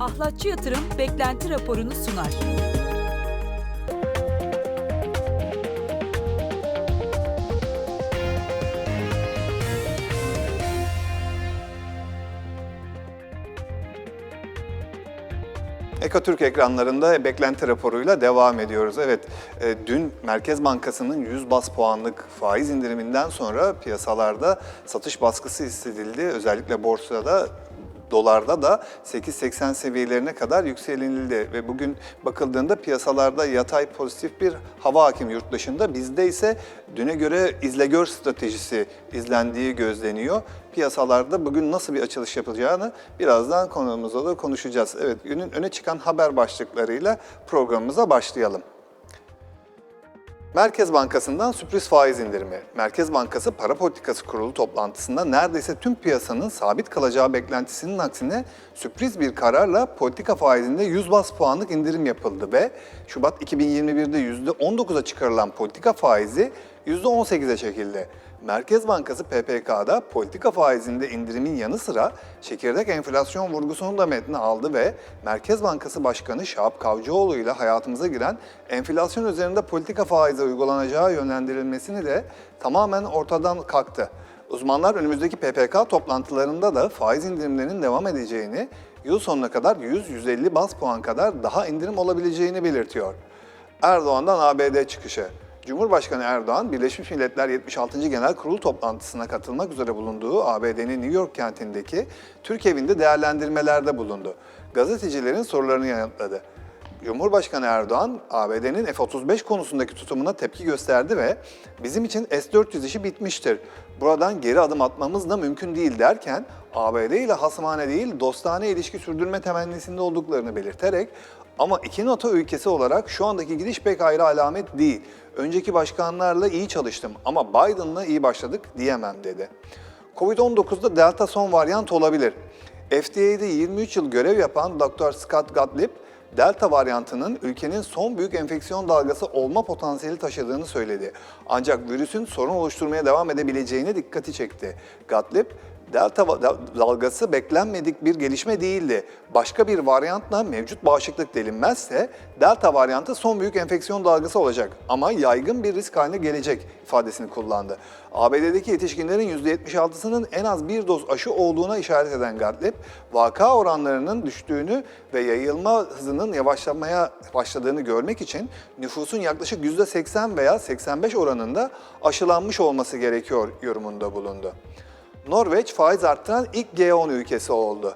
Ahlatçı Yatırım beklenti raporunu sunar. Ekatürk ekranlarında beklenti raporuyla devam ediyoruz. Evet, e, dün Merkez Bankası'nın 100 bas puanlık faiz indiriminden sonra piyasalarda satış baskısı hissedildi. Özellikle borsada dolarda da 8.80 seviyelerine kadar yükselinildi ve bugün bakıldığında piyasalarda yatay pozitif bir hava hakim yurt dışında. Bizde ise düne göre izle gör stratejisi izlendiği gözleniyor. Piyasalarda bugün nasıl bir açılış yapılacağını birazdan konuğumuzla da konuşacağız. Evet günün öne çıkan haber başlıklarıyla programımıza başlayalım. Merkez Bankası'ndan sürpriz faiz indirimi. Merkez Bankası Para Politikası Kurulu toplantısında neredeyse tüm piyasanın sabit kalacağı beklentisinin aksine sürpriz bir kararla politika faizinde 100 bas puanlık indirim yapıldı ve Şubat 2021'de %19'a çıkarılan politika faizi %18'e çekildi. Merkez Bankası PPK'da politika faizinde indirimin yanı sıra çekirdek enflasyon vurgusunu da metne aldı ve Merkez Bankası Başkanı Şahap Kavcıoğlu ile hayatımıza giren enflasyon üzerinde politika faizi uygulanacağı yönlendirilmesini de tamamen ortadan kalktı. Uzmanlar önümüzdeki PPK toplantılarında da faiz indirimlerinin devam edeceğini, yıl sonuna kadar 100-150 bas puan kadar daha indirim olabileceğini belirtiyor. Erdoğan'dan ABD çıkışı. Cumhurbaşkanı Erdoğan, Birleşmiş Milletler 76. Genel Kurulu toplantısına katılmak üzere bulunduğu ABD'nin New York kentindeki Türk evinde değerlendirmelerde bulundu. Gazetecilerin sorularını yanıtladı. Cumhurbaşkanı Erdoğan, ABD'nin F-35 konusundaki tutumuna tepki gösterdi ve bizim için S-400 işi bitmiştir. Buradan geri adım atmamız da mümkün değil derken ABD ile hasmane değil dostane ilişki sürdürme temennisinde olduklarını belirterek ama iki NATO ülkesi olarak şu andaki gidiş pek ayrı alamet değil. Önceki başkanlarla iyi çalıştım ama Biden'la iyi başladık diyemem dedi. Covid-19'da Delta son varyant olabilir. FDA'de 23 yıl görev yapan Dr. Scott Gottlieb, Delta varyantının ülkenin son büyük enfeksiyon dalgası olma potansiyeli taşıdığını söyledi. Ancak virüsün sorun oluşturmaya devam edebileceğine dikkati çekti. Gottlieb, Delta dalgası beklenmedik bir gelişme değildi. Başka bir varyantla mevcut bağışıklık delinmezse Delta varyantı son büyük enfeksiyon dalgası olacak ama yaygın bir risk haline gelecek ifadesini kullandı. ABD'deki yetişkinlerin %76'sının en az bir doz aşı olduğuna işaret eden Gottlieb, vaka oranlarının düştüğünü ve yayılma hızının yavaşlamaya başladığını görmek için nüfusun yaklaşık %80 veya 85 oranında aşılanmış olması gerekiyor yorumunda bulundu. Norveç faiz arttıran ilk G10 ülkesi oldu.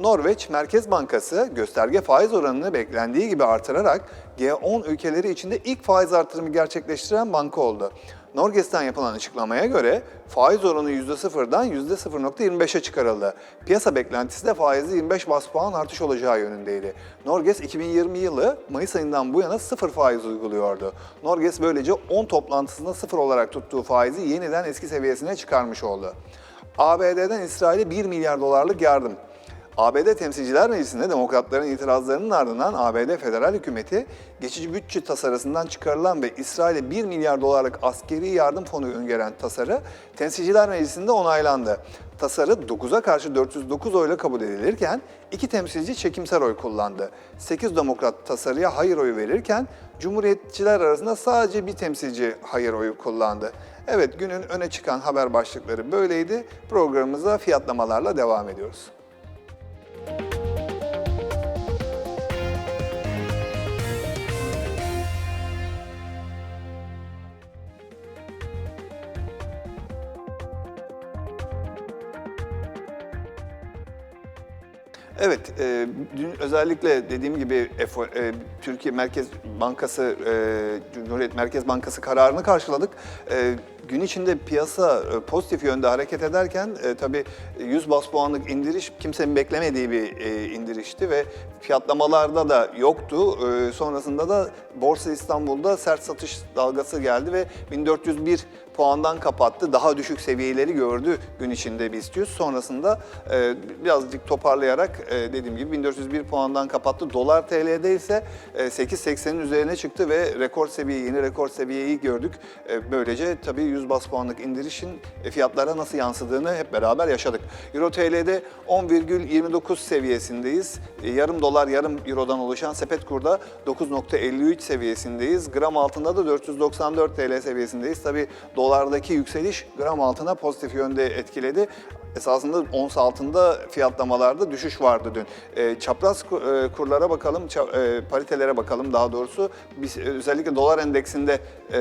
Norveç Merkez Bankası gösterge faiz oranını beklendiği gibi artırarak G10 ülkeleri içinde ilk faiz artırımı gerçekleştiren banka oldu. Norges'ten yapılan açıklamaya göre faiz oranı %0'dan %0.25'e çıkarıldı. Piyasa beklentisi de faizde 25 bas puan artış olacağı yönündeydi. Norges 2020 yılı Mayıs ayından bu yana sıfır faiz uyguluyordu. Norges böylece 10 toplantısında sıfır olarak tuttuğu faizi yeniden eski seviyesine çıkarmış oldu. ABD'den İsrail'e 1 milyar dolarlık yardım. ABD Temsilciler Meclisi'nde demokratların itirazlarının ardından ABD federal hükümeti geçici bütçe tasarısından çıkarılan ve İsrail'e 1 milyar dolarlık askeri yardım fonu öngören tasarı Temsilciler Meclisi'nde onaylandı. Tasarı 9'a karşı 409 oyla kabul edilirken iki temsilci çekimser oy kullandı. 8 demokrat tasarıya hayır oyu verirken Cumhuriyetçiler arasında sadece bir temsilci hayır oyu kullandı. Evet günün öne çıkan haber başlıkları böyleydi. Programımıza fiyatlamalarla devam ediyoruz. Evet, e, dün özellikle dediğim gibi e, Türkiye Merkez Bankası, e, Cumhuriyet Merkez Bankası kararını karşıladık. E, gün içinde piyasa e, pozitif yönde hareket ederken e, tabii 100 bas puanlık indiriş kimsenin beklemediği bir e, indirişti ve fiyatlamalarda da yoktu. E, sonrasında da Borsa İstanbul'da sert satış dalgası geldi ve 1401 puandan kapattı. Daha düşük seviyeleri gördü gün içinde BIST 100. Sonrasında e, birazcık toparlayarak e, dediğim gibi 1401 puandan kapattı. Dolar TL'de ise e, 8.80'in üzerine çıktı ve rekor seviye, yeni rekor seviyeyi gördük. E, böylece tabii 100 bas puanlık indirişin e, fiyatlara nasıl yansıdığını hep beraber yaşadık. Euro TL'de 10,29 seviyesindeyiz. E, Yarım dolar yarım eurodan oluşan sepet kurda 9.53 seviyesindeyiz. Gram altında da 494 TL seviyesindeyiz. Tabi dolardaki yükseliş gram altına pozitif yönde etkiledi. Esasında ons altında fiyatlamalarda düşüş vardı dün. E, çapraz e, kurlara bakalım, e, paritelere bakalım daha doğrusu. Biz e, özellikle dolar endeksinde e,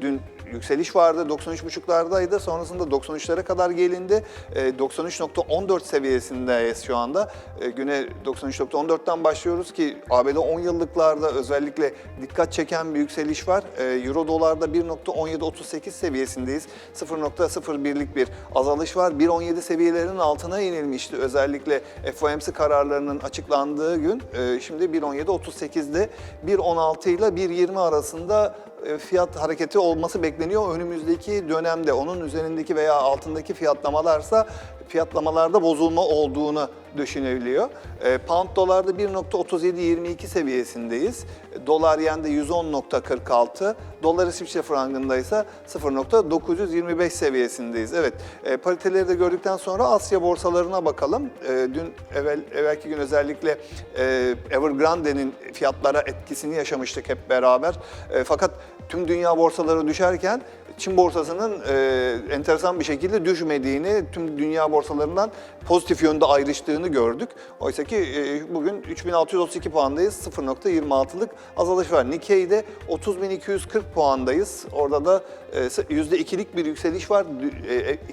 dün yükseliş vardı. 93.5'lardaydı. Sonrasında 93'lere kadar gelindi. E, 93.14 seviyesindeyiz şu anda. E, güne 93.14'ten başlıyoruz ki ABD 10 yıllıklarda özellikle dikkat çeken bir yükseliş var. E, Euro dolarda 1.1738 seviyesindeyiz. 0.01'lik bir azalış var. 1.17 seviyelerinin altına inilmişti. Özellikle FOMC kararlarının açıklandığı gün. E, şimdi 1.17.38'de 1.16 ile 1.20 arasında fiyat hareketi olması bekleniyor önümüzdeki dönemde. Onun üzerindeki veya altındaki fiyatlamalarsa fiyatlamalarda bozulma olduğunu düşünülüyor. E, Pound dolarda 1.3722 seviyesindeyiz. Dolar yende 110.46. Dolar İsviçre frangında ise 0.925 seviyesindeyiz. Evet, e, pariteleri de gördükten sonra Asya borsalarına bakalım. E, dün evvel evvelki gün özellikle e, Evergrande'nin fiyatlara etkisini yaşamıştık hep beraber. E, fakat tüm dünya borsaları düşerken Çin borsasının e, enteresan bir şekilde düşmediğini, tüm dünya borsalarından pozitif yönde ayrıştığını gördük. Oysa ki e, bugün 3632 puandayız, 0.26'lık azalış var. Nikkei'de 30.240 puandayız. Orada da e, %2'lik bir yükseliş var.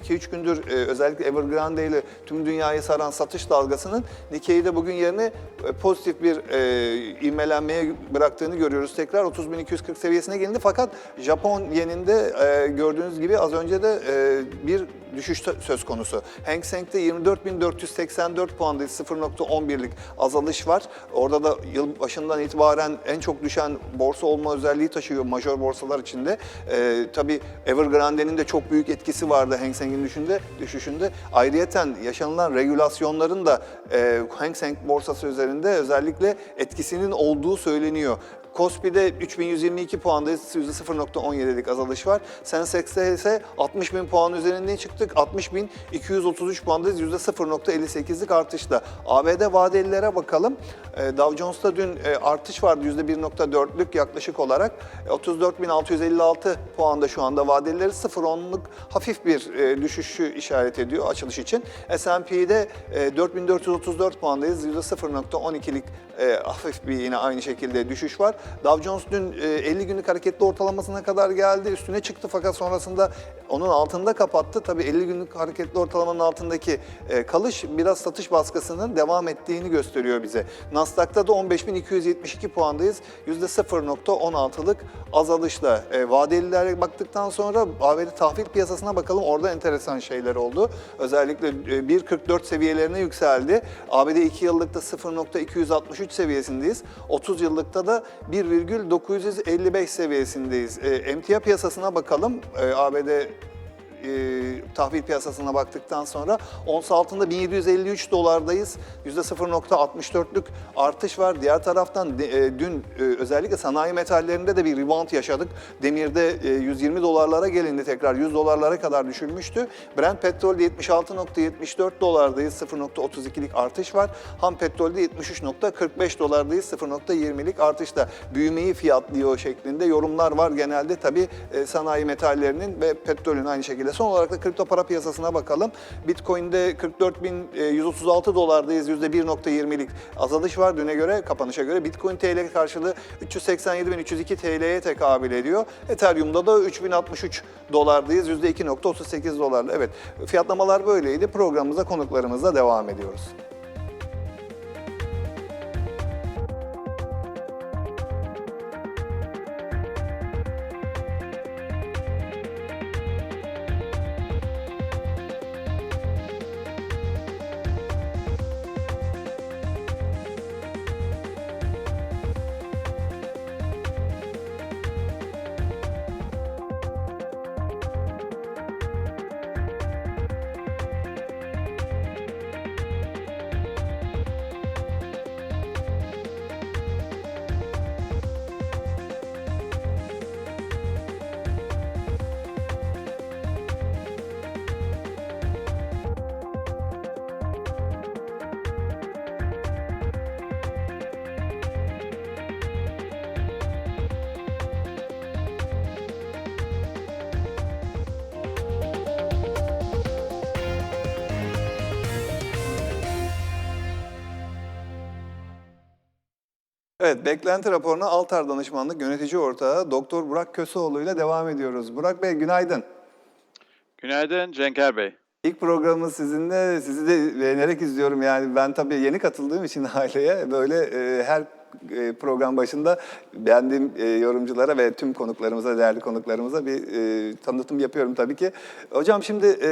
2-3 gündür e, özellikle Evergrande ile tüm dünyayı saran satış dalgasının Nikkei'de bugün yerine e, pozitif bir e, ivmelenmeye bıraktığını görüyoruz. Tekrar 30.240 seviyesine gelindi fakat Japon yeninde e, gördüğünüz gibi az önce de e, bir düşüş sö- söz konusu. Hang Seng'de 24.484 puandayız. 0.11'lik azalış var. Orada da yıl başından itibaren en çok düşen borsa olma özelliği taşıyor major borsalar içinde. E, tabii Evergrande'nin de çok büyük etkisi vardı Hang Seng'in düşüşünde. düşüşünde. Ayrıyeten yaşanılan regülasyonların da e, Hang Seng borsası üzerinde özellikle etkisinin olduğu söyleniyor. Kospi'de 3122 puandayız, %0.17'lik azalış var. Sensex'te ise 60 bin puan üzerinden çıktık. 60.233 puandayız, %0.58'lik artışla. ABD vadelilere bakalım. E, Dow Jones'ta dün e, artış vardı %1.4'lük yaklaşık olarak. E, 34.656 puanda şu anda vadelileri 0.10'luk hafif bir e, düşüşü işaret ediyor açılış için. S&P'de e, 4434 puandayız, %0.12'lik e, hafif bir yine aynı şekilde düşüş var. Dow Jones dün e, 50 günlük hareketli ortalamasına kadar geldi, üstüne çıktı fakat sonrasında onun altında kapattı. Tabii 50 günlük hareketli ortalamanın altındaki e, kalış biraz satış baskısının devam ettiğini gösteriyor bize. Nasdaq'ta da 15.272 puandayız. %0.16'lık azalışla. E, vadelilere baktıktan sonra ABD tahvil piyasasına bakalım. Orada enteresan şeyler oldu. Özellikle e, 1.44 seviyelerine yükseldi. ABD 2 yıllıkta 0.263 seviyesindeyiz. 30 yıllıkta da 1,955 seviyesindeyiz. E, emtia piyasasına bakalım. E, ABD tahvil piyasasına baktıktan sonra ons altında 1753 dolardayız. %0.64'lük artış var. Diğer taraftan e, dün e, özellikle sanayi metallerinde de bir rebound yaşadık. Demirde e, 120 dolarlara gelindi tekrar 100 dolarlara kadar düşülmüştü. Brent petrolde 76.74 dolardayız. 0.32'lik artış var. Ham petrolde 73.45 dolardayız. 0.20'lik artışla büyümeyi fiyatlıyor şeklinde yorumlar var. Genelde tabii e, sanayi metallerinin ve petrolün aynı şekilde. Son olarak da kripto para piyasasına bakalım. Bitcoin'de 44.136 dolardayız. %1.20'lik azalış var düne göre, kapanışa göre. Bitcoin TL karşılığı 387.302 TL'ye tekabül ediyor. Ethereum'da da 3063 dolardayız. %2.38 dolarla. Evet, fiyatlamalar böyleydi. Programımıza konuklarımızla devam ediyoruz. Evet, beklenti raporuna Altar Danışmanlık Yönetici Ortağı Doktor Burak Köseoğlu ile devam ediyoruz. Burak Bey günaydın. Günaydın Cenker Bey. İlk programımız sizinle, sizi de beğenerek izliyorum. Yani ben tabii yeni katıldığım için aileye böyle e, her e, program başında beğendiğim e, yorumculara ve tüm konuklarımıza, değerli konuklarımıza bir e, tanıtım yapıyorum tabii ki. Hocam şimdi e,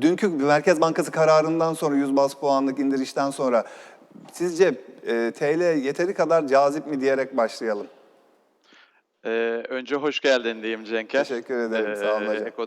dünkü Merkez Bankası kararından sonra 100 bas puanlık indirişten sonra sizce e, TL yeteri kadar cazip mi diyerek başlayalım. Ee, önce hoş geldin diyeyim Cenker. Teşekkür ederim, sağ olun hocam. Eko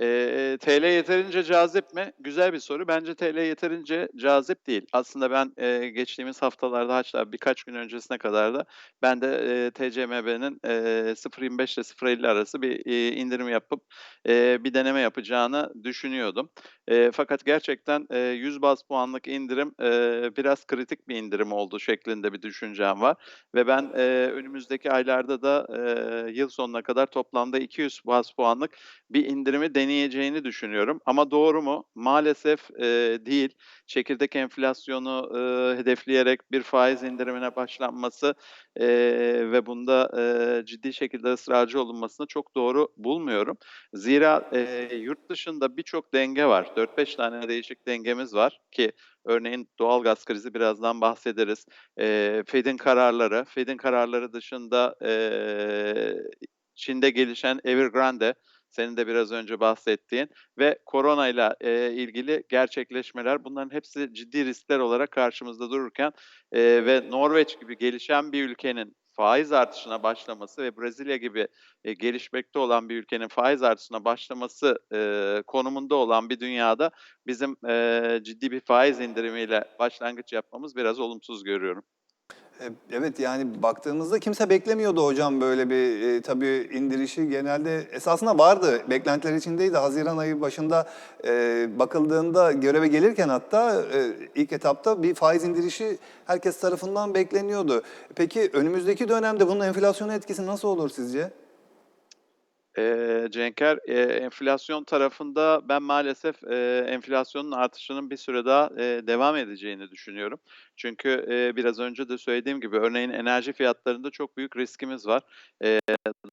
Ee, TL yeterince cazip mi? Güzel bir soru. Bence TL yeterince cazip değil. Aslında ben e, geçtiğimiz haftalarda hatta birkaç gün öncesine kadar da ben de e, TCMB'nin e, 0.25 ile 0.50 arası bir e, indirim yapıp e, bir deneme yapacağını düşünüyordum. E, fakat gerçekten e, 100 baz puanlık indirim e, biraz kritik bir indirim oldu şeklinde bir düşüncem var. Ve ben e, önümüzdeki aylarda da e, yıl sonuna kadar toplamda 200 baz puanlık bir indirimi deneyeceğini düşünüyorum. Ama doğru mu? Maalesef e, değil. Çekirdek enflasyonu e, hedefleyerek bir faiz indirimine başlanması e, ve bunda e, ciddi şekilde ısrarcı olunmasını çok doğru bulmuyorum. Zira e, yurt dışında birçok denge var. 4-5 tane değişik dengemiz var ki örneğin doğalgaz krizi birazdan bahsederiz. E, Fed'in kararları, Fed'in kararları dışında e, Çin'de gelişen Evergrande, senin de biraz önce bahsettiğin ve korona ile ilgili gerçekleşmeler bunların hepsi ciddi riskler olarak karşımızda dururken e, ve Norveç gibi gelişen bir ülkenin faiz artışına başlaması ve Brezilya gibi e, gelişmekte olan bir ülkenin faiz artışına başlaması e, konumunda olan bir dünyada bizim e, ciddi bir faiz indirimiyle başlangıç yapmamız biraz olumsuz görüyorum. E, Evet yani baktığımızda kimse beklemiyordu hocam böyle bir e, tabii indirişi genelde esasında vardı beklentiler içindeydi. Haziran ayı başında e, bakıldığında göreve gelirken hatta e, ilk etapta bir faiz indirişi herkes tarafından bekleniyordu. Peki önümüzdeki dönemde bunun enflasyona etkisi nasıl olur sizce? Eee, Cenker, eee, enflasyon tarafında ben maalesef eee, enflasyonun artışının bir süre daha eee, devam edeceğini düşünüyorum. Çünkü eee, biraz önce de söylediğim gibi örneğin enerji fiyatlarında çok büyük riskimiz var. Eee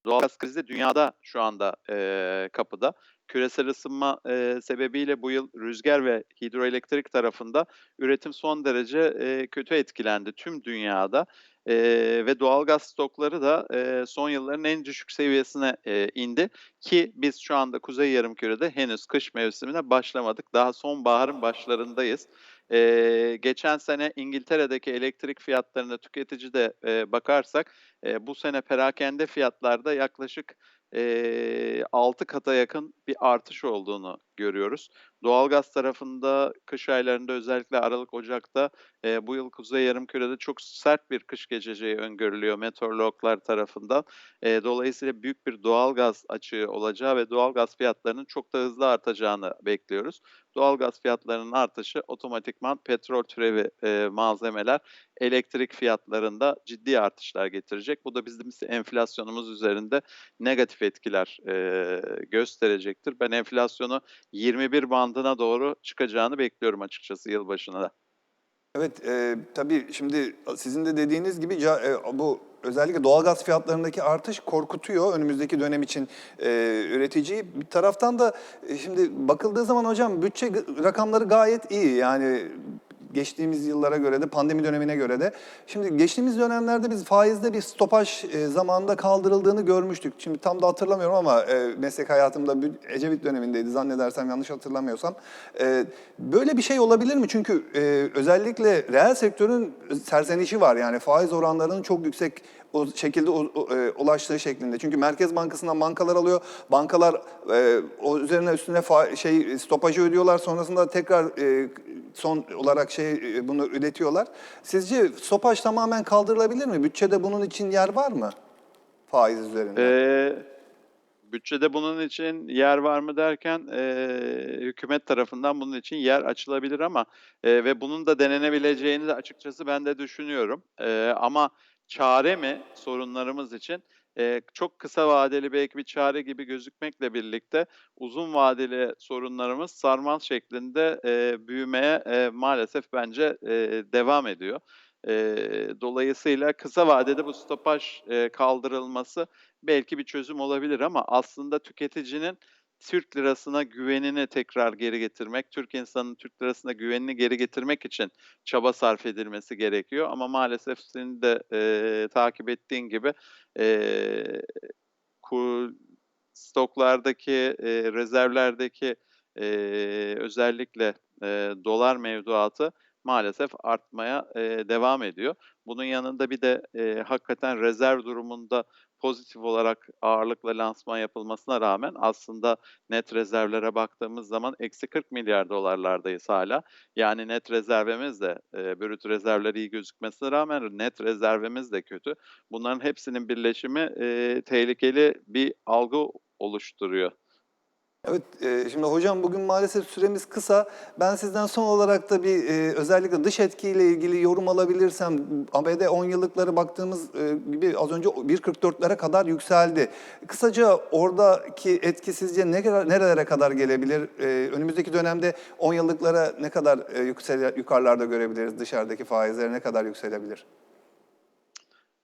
doğalgaz krizi dünyada şu anda eee, kapıda. Küresel ısınma eee, sebebiyle bu yıl rüzgar ve hidroelektrik tarafında üretim son derece eee, kötü etkilendi tüm dünyada. Eee, ve doğalgaz stokları da eee, son yılların en düşük seviyesine eee, indi ki biz şu anda Kuzey Yarımküre'de henüz kış mevsimine başlamadık. Daha sonbaharın başlarındayız. Eee, geçen sene İngiltere'deki elektrik fiyatlarına tüketicide eee, bakarsak eee, bu sene perakende fiyatlarda yaklaşık eee 6 kata yakın bir artış olduğunu görüyoruz. Doğalgaz tarafında kış aylarında özellikle Aralık, Ocak'ta eee, bu yıl Kuzey Yarımküre'de çok sert bir kış geçeceği öngörülüyor meteorologlar tarafından. Eee, dolayısıyla büyük bir doğalgaz açığı olacağı ve doğalgaz fiyatlarının çok da hızlı artacağını bekliyoruz. Doğalgaz fiyatlarının artışı otomatikman petrol türevi eee, malzemeler, elektrik fiyatlarında ciddi artışlar getirecek. Bu da bizim enflasyonumuz üzerinde negatif etkiler eee, gösterecektir. Ben enflasyonu 21 bandına doğru çıkacağını bekliyorum açıkçası yılbaşına da. Evet, e, tabii şimdi sizin de dediğiniz gibi e, bu özellikle doğalgaz fiyatlarındaki artış korkutuyor önümüzdeki dönem için e, üreticiyi. Bir taraftan da e, şimdi bakıldığı zaman hocam bütçe rakamları gayet iyi. Yani geçtiğimiz yıllara göre de pandemi dönemine göre de. Şimdi geçtiğimiz dönemlerde biz faizde bir stopaj e, zamanında kaldırıldığını görmüştük. Şimdi tam da hatırlamıyorum ama e, meslek hayatımda Ecevit dönemindeydi zannedersem yanlış hatırlamıyorsam. E, böyle bir şey olabilir mi? Çünkü özellikle reel sektörün serzenişi var. Yani faiz oranlarının çok yüksek o şekilde ulaştığı şeklinde. Çünkü Merkez Bankası'ndan bankalar alıyor. Bankalar e, o üzerine üstüne fa- şey stopajı ödüyorlar. Sonrasında tekrar e, son olarak şey e, bunu üretiyorlar. Sizce stopaj tamamen kaldırılabilir mi? Bütçede bunun için yer var mı? Faiz üzerinde. Eee, bütçede bunun için yer var mı derken eee, hükümet tarafından bunun için yer açılabilir ama eee, ve bunun da denenebileceğini de açıkçası ben de düşünüyorum. Eee, ama çare mi sorunlarımız için? Eee, çok kısa vadeli belki bir çare gibi gözükmekle birlikte uzun vadeli sorunlarımız sarmal şeklinde eee, büyümeye eee, maalesef bence eee, devam ediyor. Eee, dolayısıyla kısa vadede bu stopaj, eee, kaldırılması belki bir çözüm olabilir ama aslında tüketicinin Türk lirasına güvenini tekrar geri getirmek, Türk insanının Türk lirasına güvenini geri getirmek için çaba sarf edilmesi gerekiyor ama maalesef senin de, eee, takip ettiğin gibi, kur stoklardaki, eee, rezervlerdeki, eee, özellikle, eee, dolar mevduatı maalesef artmaya, eee, devam ediyor. Bunun yanında bir de, eee, hakikaten rezerv durumunda pozitif olarak ağırlıkla lansman yapılmasına rağmen aslında net rezervlere baktığımız zaman eksi $40 milyar dolarlardayız hâlâ. Yani net rezervimiz de, eee, brüt rezervler iyi gözükmesine rağmen net rezervimiz de kötü. Bunların hepsinin birleşimi, eee, tehlikeli bir algı oluşturuyor. Evet, eee, şimdi hocam bugün maalesef süremiz kısa. Ben sizden son olarak da bir, eee, özellikle dış etkiyle ilgili yorum alabilirsem, ABD 10 yıllıkları baktığımız, eee, gibi az önce 1.44'lere kadar yükseldi. Kısaca oradaki etki sizce ne nerelere kadar gelebilir? Önümüzdeki dönemde 10 yıllıklara ne kadar, eee, yüksele yukarılarda görebiliriz? Dışarıdaki faizler ne kadar yükselebilir?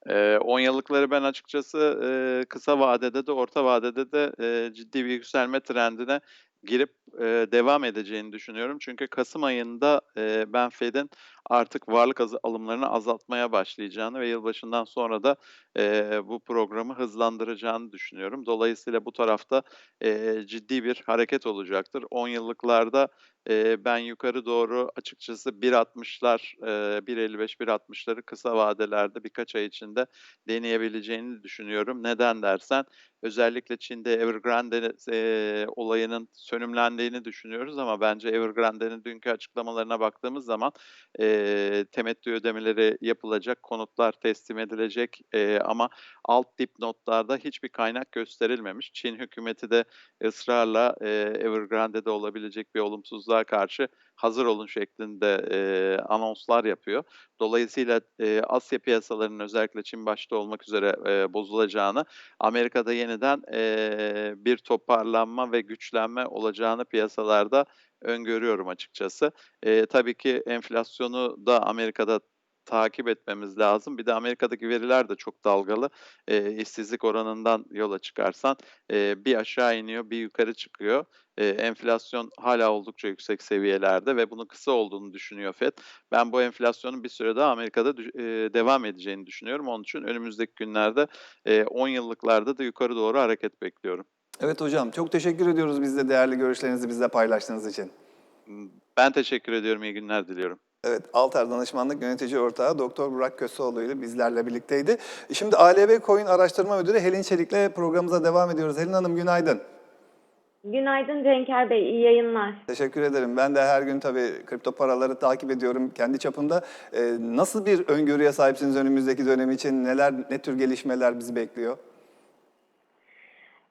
Eee, 10 yıllıkları ben açıkçası, eee, kısa vadede de orta vadede de, eee, ciddi bir yükselme trendine girip, eee, devam edeceğini düşünüyorum. Çünkü kasım ayında, eee, ben Fed'in artık varlık alımlarını azaltmaya başlayacağını ve yılbaşından sonra da, eee, bu programı hızlandıracağını düşünüyorum. Dolayısıyla bu tarafta, eee, ciddi bir hareket olacaktır. 10 yıllıklarda, eee, ben yukarı doğru açıkçası 1.60'lar, eee, 1.55-1.60'ları kısa vadelerde birkaç ay içinde deneyebileceğini düşünüyorum. Neden dersen, özellikle Çin'de Evergrande eee, olayının sönümlendiğini düşünüyoruz ama bence Evergrande'nin dünkü açıklamalarına baktığımız zaman, temettü ödemeleri yapılacak, konutlar teslim edilecek, eee, ama alt dipnotlarda hiçbir kaynak gösterilmemiş. Çin hükümeti de ısrarla, eee, Evergrande'de olabilecek bir olumsuzluğa karşı hazır olun şeklinde, eee, anonslar yapıyor. Dolayısıyla, eee, Asya piyasalarının özellikle Çin başta olmak üzere, eee, bozulacağını, Amerika'da yeniden, eee, bir toparlanma ve güçlenme olacağını piyasalarda öngörüyorum açıkçası. Eee, tabii ki enflasyonu da Amerika'da takip etmemiz lazım. Bir de Amerika'daki veriler de çok dalgalı. Eee, işsizlik oranından yola çıkarsan, eee, bir aşağı iniyor, bir yukarı çıkıyor. Eee, enflasyon hâlâ oldukça yüksek seviyelerde ve bunun kısa olduğunu düşünüyor Fed. Ben bu enflasyonun bir süre daha Amerika'da eee, devam edeceğini düşünüyorum. Onun için önümüzdeki günlerde, 10 yıllıklarda da yukarı doğru hareket bekliyorum. Evet hocam, çok teşekkür ediyoruz bizle değerli görüşlerinizi bizle paylaştığınız için. Ben teşekkür ediyorum, iyi günler diliyorum. Evet, Alter Danışmanlık Yönetici Ortağı Doktor Burak Köseoğlu ile bizlerle birlikteydi. Şimdi ALB Coin Araştırma Müdürü Helin Çelik'le programımıza devam ediyoruz. Helin Hanım günaydın. Günaydın Cenker Bey, iyi yayınlar. Teşekkür ederim. Ben de her gün tabii kripto paraları takip ediyorum kendi çapımda. Ee, nasıl bir öngörüye sahipsiniz önümüzdeki dönem için? Neler, ne tür gelişmeler bizi bekliyor?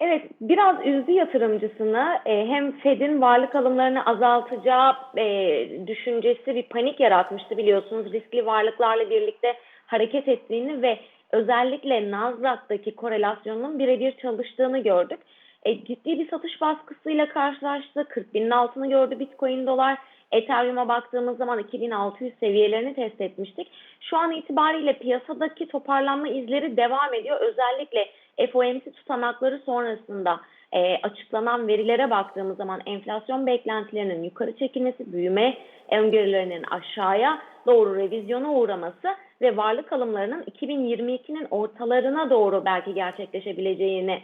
Evet, biraz üzdü yatırımcısını. E, hem Fed'in varlık alımlarını azaltacağı e, düşüncesi bir panik yaratmıştı biliyorsunuz. Riskli varlıklarla birlikte hareket ettiğini ve özellikle Nasdaq'taki korelasyonun birebir çalıştığını gördük. E, ciddi bir satış baskısıyla karşılaştı. 40 binin altını gördü Bitcoin dolar. Ethereum'a baktığımız zaman 2600 seviyelerini test etmiştik. Şu an itibariyle piyasadaki toparlanma izleri devam ediyor. Özellikle FOMC tutanakları sonrasında e, açıklanan verilere baktığımız zaman enflasyon beklentilerinin yukarı çekilmesi, büyüme öngörülerinin aşağıya doğru revizyona uğraması ve varlık alımlarının 2022'nin ortalarına doğru belki gerçekleşebileceğini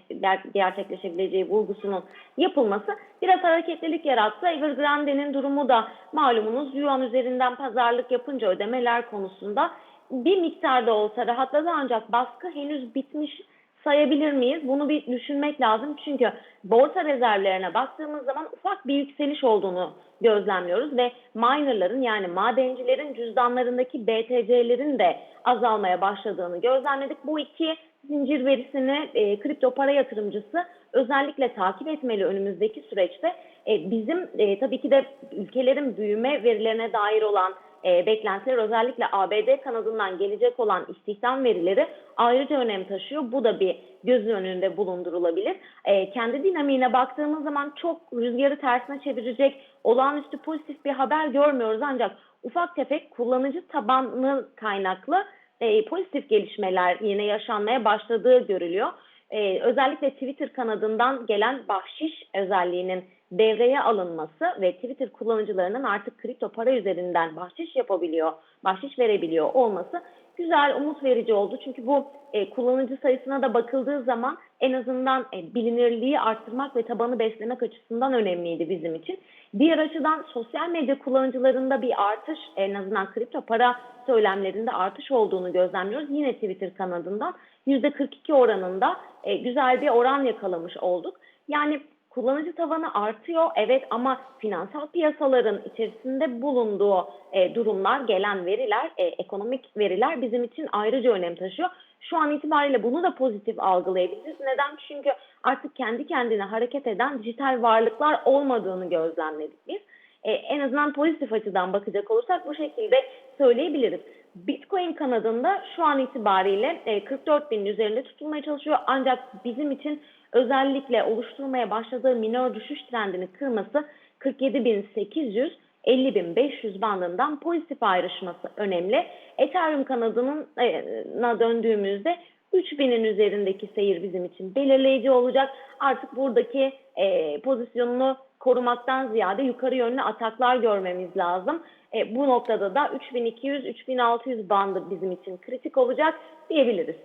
gerçekleşebileceği vurgusunun yapılması biraz hareketlilik yarattı. Evergrande'nin durumu da malumunuz yuan üzerinden pazarlık yapınca ödemeler konusunda bir miktarda olsa rahatladı ancak baskı henüz bitmiş sayabilir miyiz? Bunu bir düşünmek lazım. Çünkü borsa rezervlerine baktığımız zaman ufak bir yükseliş olduğunu gözlemliyoruz ve minerların yani madencilerin cüzdanlarındaki BTC'lerin de azalmaya başladığını gözlemledik. Bu iki zincir verisini e, kripto para yatırımcısı özellikle takip etmeli önümüzdeki süreçte. E, bizim e, tabii ki de ülkelerin büyüme verilerine dair olan e, beklentiler özellikle ABD kanadından gelecek olan istihdam verileri ayrıca önem taşıyor. Bu da bir göz önünde bulundurulabilir. E, kendi dinamiğine baktığımız zaman çok rüzgarı tersine çevirecek olağanüstü pozitif bir haber görmüyoruz ancak ufak tefek kullanıcı tabanlı kaynaklı e, pozitif gelişmeler yine yaşanmaya başladığı görülüyor. E, özellikle Twitter kanadından gelen bahşiş özelliğinin devreye alınması ve Twitter kullanıcılarının artık kripto para üzerinden bahşiş yapabiliyor, bahşiş verebiliyor olması güzel, umut verici oldu. Çünkü bu e, kullanıcı sayısına da bakıldığı zaman en azından e, bilinirliği arttırmak ve tabanı beslemek açısından önemliydi bizim için. Diğer açıdan sosyal medya kullanıcılarında bir artış, en azından kripto para söylemlerinde artış olduğunu gözlemliyoruz. Yine Twitter kanadından %42 oranında e, güzel bir oran yakalamış olduk. Yani kullanıcı tavanı artıyor evet ama finansal piyasaların içerisinde bulunduğu e, durumlar, gelen veriler, e, ekonomik veriler bizim için ayrıca önem taşıyor. Şu an itibariyle bunu da pozitif algılayabiliriz. Neden? Çünkü artık kendi kendine hareket eden dijital varlıklar olmadığını gözlemledik biz. E, en azından pozitif açıdan bakacak olursak bu şekilde söyleyebiliriz. Bitcoin kanadında şu an itibariyle e, 44 binin üzerinde tutulmaya çalışıyor. Ancak bizim için özellikle oluşturmaya başladığı minör düşüş trendini kırması 47.800 50.500 bandından pozitif ayrışması önemli. Ethereum kanadının e, na döndüğümüzde 3000'in üzerindeki seyir bizim için belirleyici olacak. Artık buradaki e, pozisyonunu korumaktan ziyade yukarı yönlü ataklar görmemiz lazım. E, bu noktada da 3200-3600 bandı bizim için kritik olacak diyebiliriz.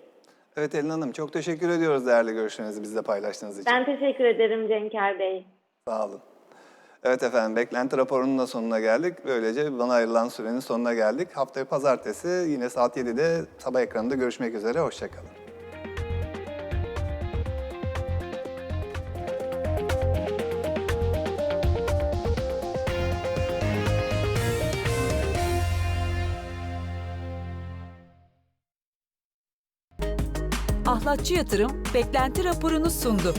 Evet Elin Hanım çok teşekkür ediyoruz değerli görüşlerinizi bizle paylaştığınız için. Ben teşekkür ederim Cenker Bey. Sağ olun. Evet efendim beklenti raporunun da sonuna geldik. Böylece bana ayrılan sürenin sonuna geldik. Haftaya pazartesi yine saat 7'de sabah ekranında görüşmek üzere. Hoşçakalın. Ahlatçı Yatırım beklenti raporunu sundu.